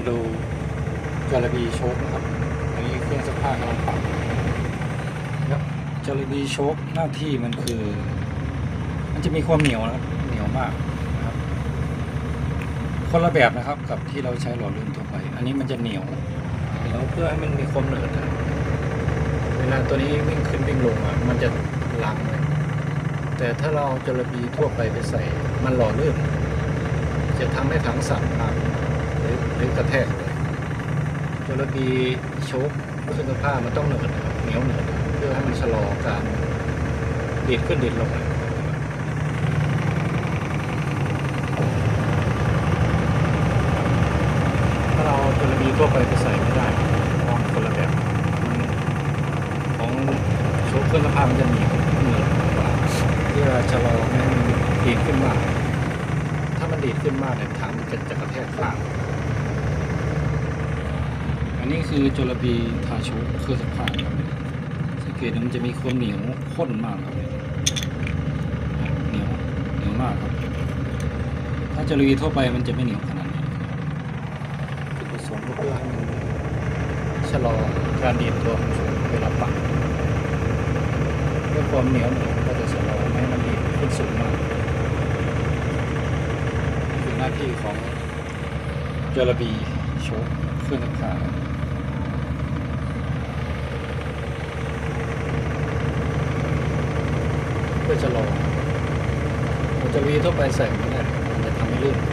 มาดูจาระบีโชคนะครับ อันนี้เครื่องซักผ้ากำลังปรับครับจาระบีโชคหน้าที่มันคือ มันจะมีความเหนียวนะครับ เหนียวมากนะครับ คนละแบบนะครับกับที่เราใช้หล่อลื่นทั่วไป อันนี้มันจะเหนียวแล้วเพื่อให้มันมีความเหนืดนะครับเวลาตัวนี้วิ่งขึ้นวิ่งลงอะมันจะหล้างเลยแต่ถ้าเราเอาจระบีทั่วไปไปใส่มันหล่อลื่นจะทำให้ถังสั่นมาก หรือกระแทกเลยจระบีโชกเครื่องผ้ามันต้องเหนืดเหนียวเหนืดเพื่อให้มันชะลอการดีดขึ้นดีดลงถ้าเราจระบีทั่วไปไปใส่ไม่ได้เพราะมันคนละแบบของโชกเครื่องผ้ามันจะเหนียวเหนืดกว่าเพื่อชะลอไม่ให้มันดีดขึ้นมาก ถ้ามันดีดขึ้นมากเนี่ยถังมันจะจะกระแทกข้าง นนี้คือจระบีทาชกเครื่องซักผ้าครับสังเกตมันจะมีความเหนียวข้นมากครับเหนียวเหนียวมากครับ ถ้าจระบีทั่วไปมันจะไม่เหนียวขนาดนี้จุดประสงค์ก็เพื่อให้มันชะลอการดีดตัวของชกเวลาปักเพื่อความเหนียวหนึบก็จะชะลอไม่ให้มันดีดขึ้นสูงมากคือหน้าที่ของจระบีโชคเครื่องซักผ้า พื่อชะลอมันจะบีทั่าไปใส่ไม่ได้มันจะทำให้ลื่น